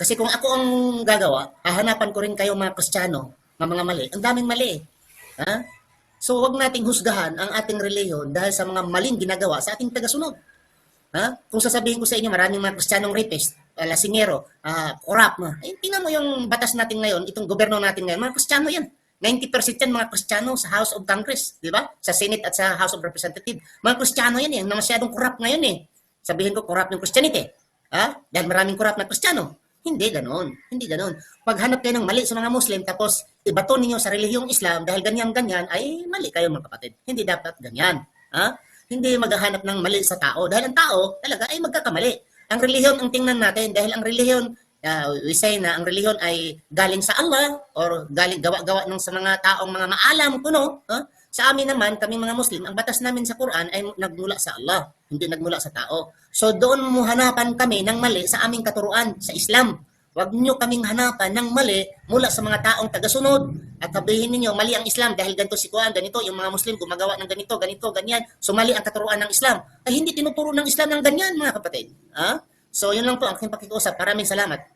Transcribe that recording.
Kasi kung ako ang gagawa, hahanapan ko rin kayo mga Kristiyano ng mga mali. Ang daming mali. Ha? So wag nating husgahan ang ating reliyon dahil sa mga maling ginagawa sa ating tagasunod. Ha? Kung sasabihin ko sa inyo maraming mga Kristiyanong rapist, uh, lasingero, uh, corrupt, no? eh, tingnan mo yung batas natin ngayon, itong gobyerno natin ngayon, mga Kristiyano yan. 90% yan mga Kristiyano sa House of Congress, di ba? Sa Senate at sa House of Representatives. Mga Kristiyano yan eh, masyadong corrupt ngayon eh. Sabihin ko corrupt yung Christianity. Ha? Dahil maraming corrupt na Kristiyano. Hindi ganon. Hindi ganon. Paghanap kayo ng mali sa mga Muslim tapos ibato ninyo sa relihiyong Islam dahil ganyan-ganyan, ay mali kayo mga kapatid. Hindi dapat ganyan. Ha? Hindi maghahanap ng mali sa tao dahil ang tao talaga ay magkakamali. Ang relihiyon ang tingnan natin dahil ang relihiyon uh, we say na ang relihiyon ay galing sa Allah or galing gawa-gawa ng sa mga taong mga maalam kuno. Ha? Sa amin naman, kaming mga Muslim, ang batas namin sa Quran ay nagmula sa Allah, hindi nagmula sa tao. So doon mo hanapan kami ng mali sa aming katuruan, sa Islam. Huwag niyo kaming hanapan ng mali mula sa mga taong tagasunod at sabihin niyo mali ang Islam dahil ganito si Kuan, ganito, yung mga Muslim gumagawa ng ganito, ganito, ganyan. So mali ang katuruan ng Islam. Ay hindi tinuturo ng Islam ng ganyan mga kapatid. Ha? So yun lang po ang aking pakikiusap. Maraming salamat.